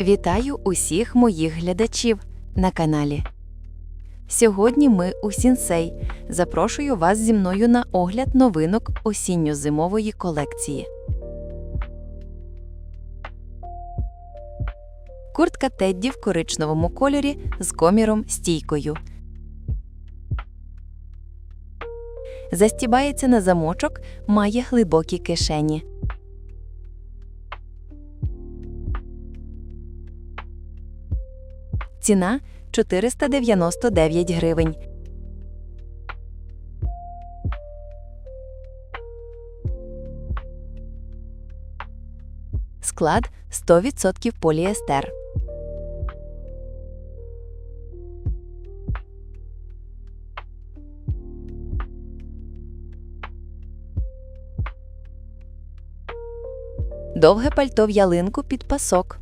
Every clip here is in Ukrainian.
Вітаю усіх моїх глядачів на каналі. Сьогодні ми у Сінсей. Запрошую вас зі мною на огляд новинок осінньо-зимової колекції. Куртка Тедді в коричневому кольорі з коміром стійкою. Застібається на замочок, має глибокі кишені. Ціна 499 гривень. Склад 100% поліестер. Довге пальто в ялинку під пасок.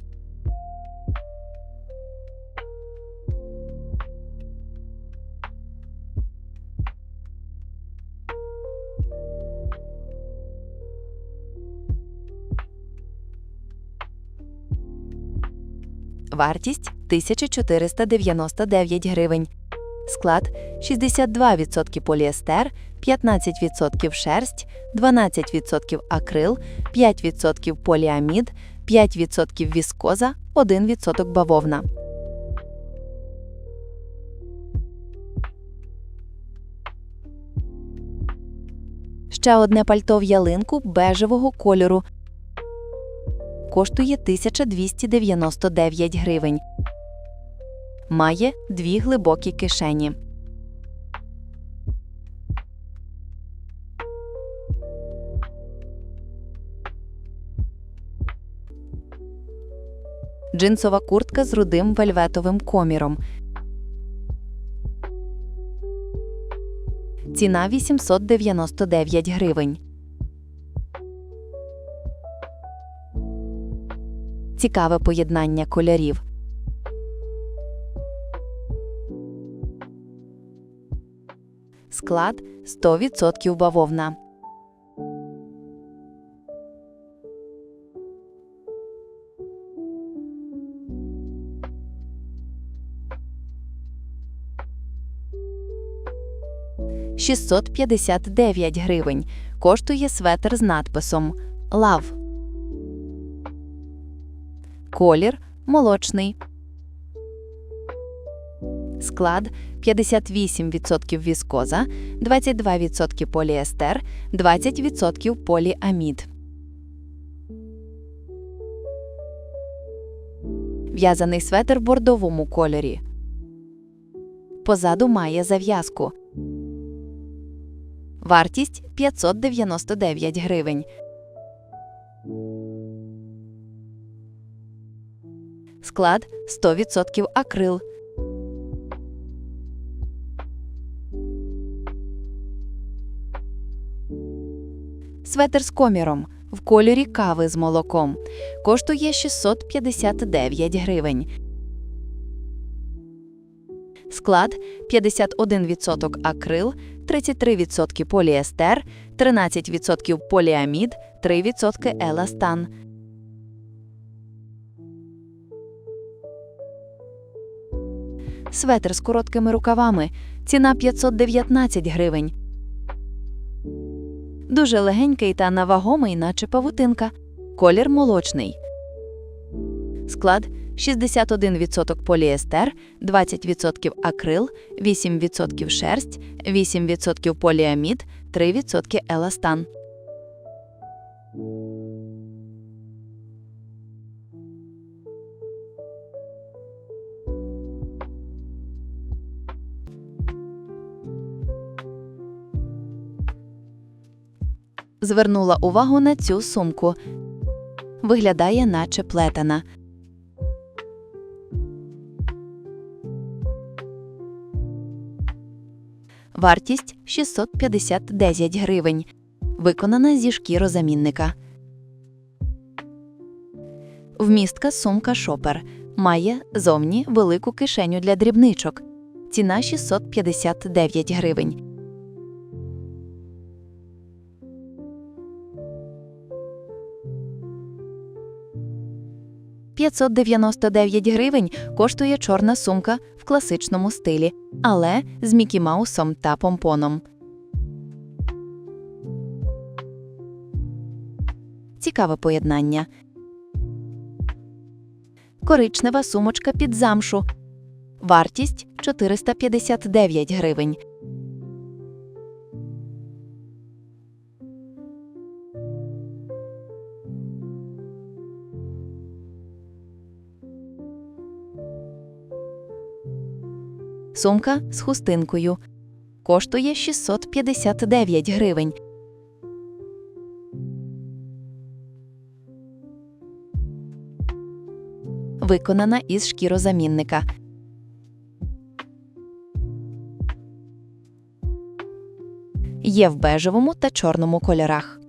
Вартість 1499 гривень. Склад 62% поліестер, 15% шерсть, 12% акрил, 5% поліамід, 5% віскоза, 1% бавовна. Ще одне пальто в ялинку бежевого кольору коштує 1299 гривень. Має дві глибокі кишені. Джинсова куртка з рудим вельветовим коміром. Ціна 899 гривень. Цікаве поєднання кольорів. Склад 100% бавовна. Шістсот п'ятдесят дев'ять гривень. Коштує светр з надписом Лав. Колір молочний. Склад 58% віскоза, 22% поліестер, 20% поліамід. В'язаний светр в бордовому кольорі. Позаду має зав'язку. Вартість 599 гривень. Склад 100% акрил. Светр з коміром в кольорі кави з молоком. Коштує 659 гривень. Склад 51% акрил, 33% поліестер, 13% поліамід, 3% еластан. Светр з короткими рукавами. Ціна 519 гривень. Дуже легенький та навагомий, наче павутинка. Колір молочний. Склад 61% поліестер, 20% акрил, 8% шерсть, 8% поліамід, 3% еластан. Звернула увагу на цю сумку. Виглядає наче плетена. Вартість 659 гривень. Виконана зі шкірозамінника. Вмістка сумка шопер. Має зовні велику кишеню для дрібничок. Ціна 659 гривень. 599 гривень коштує чорна сумка в класичному стилі, але з Мікі Маусом та помпоном. Цікаве поєднання. Коричнева сумочка під замшу. Вартість 459 гривень. Сумка з хустинкою. Коштує 659 гривень. Виконана із шкірозамінника. Є в бежевому та чорному кольорах.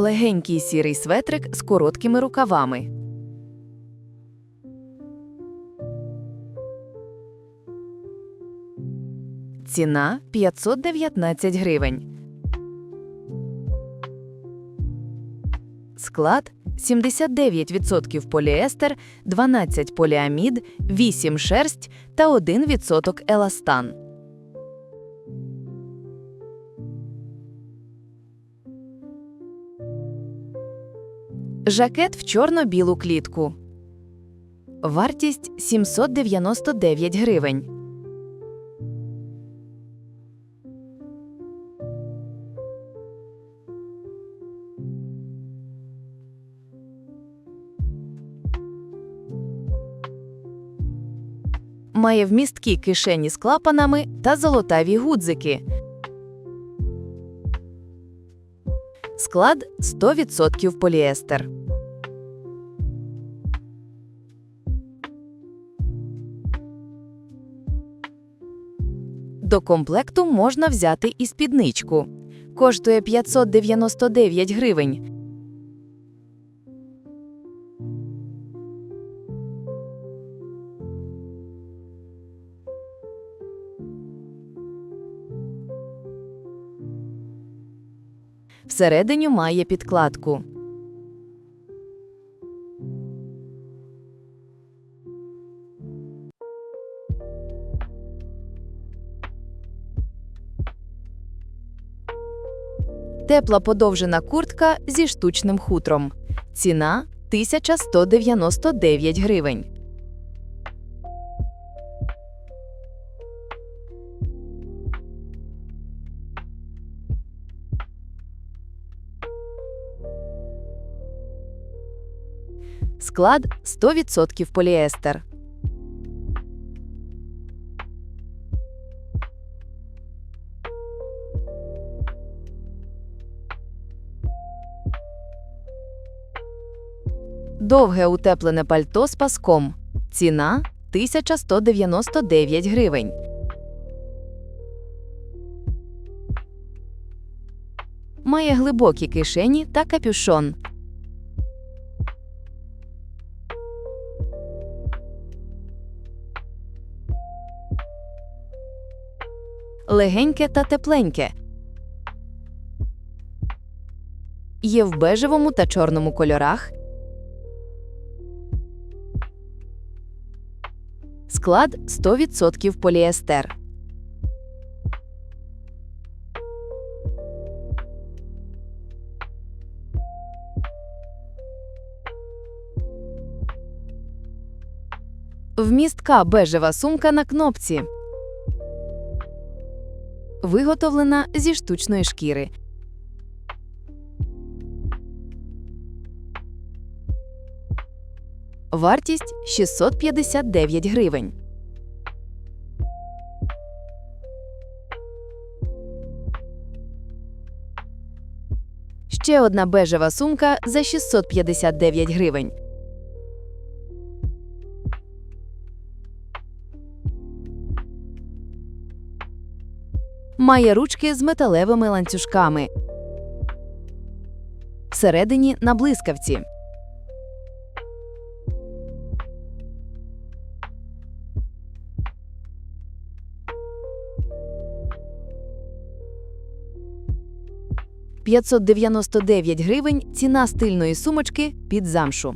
Легенький сірий светрик з короткими рукавами. Ціна 519 гривень. Склад 79% поліестер, 12 поліамід, 8 шерсть та 1% еластан. Жакет в чорно-білу клітку. Вартість 799 гривень. Має вмісткі кишені з клапанами та золотаві гудзики. Склад 100% поліестер. До комплекту можна взяти і спідничку. Коштує 599 гривень. Всередині має підкладку. Тепла подовжена куртка зі штучним хутром. Ціна 1199 гривень. Склад 100% поліестер. Довге утеплене пальто з паском. Ціна 1199 гривень. Має глибокі кишені та капюшон. Легеньке та тепленьке. Є в бежевому та чорному кольорах. Склад 100% поліестер. Вмістка бежева сумка на кнопці. Виготовлена зі штучної шкіри. Вартість 659 гривень. Ще одна бежева сумка за 659 гривень. має ручки з металевими ланцюжками. Всередині на блискавці. «599 гривень ціна стильної сумочки під замшу.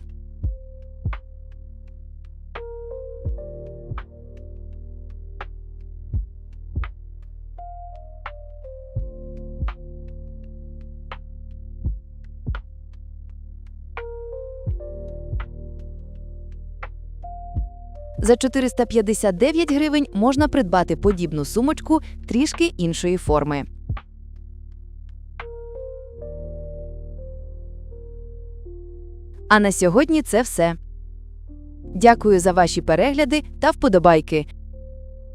За 459 гривень можна придбати подібну сумочку трішки іншої форми. А на сьогодні це все. Дякую за ваші перегляди та вподобайки.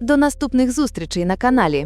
До наступних зустрічей на каналі.